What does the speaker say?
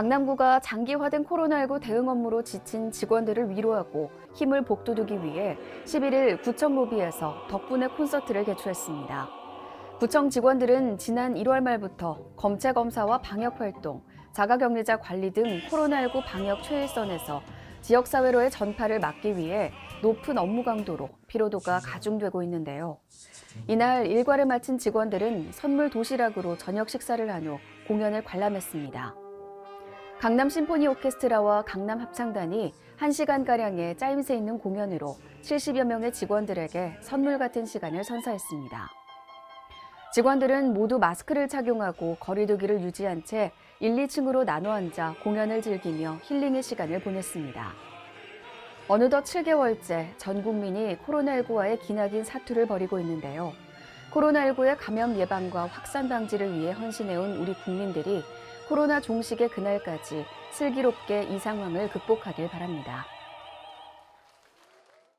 강남구가 장기화된 코로나19 대응 업무로 지친 직원들을 위로하고 힘을 복돋우기 위해 11일 구청 로비에서 덕분에 콘서트를 개최했습니다. 구청 직원들은 지난 1월 말부터 검체 검사와 방역 활동, 자가격리자 관리 등 코로나19 방역 최일선에서 지역사회로의 전파를 막기 위해 높은 업무 강도로 피로도가 가중되고 있는데요. 이날 일과를 마친 직원들은 선물 도시락으로 저녁 식사를 한 후 공연을 관람했습니다. 강남 심포니 오케스트라와 강남 합창단이 1시간가량의 짜임새 있는 공연으로 70여 명의 직원들에게 선물 같은 시간을 선사했습니다. 직원들은 모두 마스크를 착용하고 거리두기를 유지한 채 1, 2층으로 나눠 앉아 공연을 즐기며 힐링의 시간을 보냈습니다. 어느덧 7개월째 전 국민이 코로나19와의 기나긴 사투를 벌이고 있는데요. 코로나19의 감염 예방과 확산 방지를 위해 헌신해온 우리 국민들이 코로나 종식의 그날까지 슬기롭게 이 상황을 극복하길 바랍니다.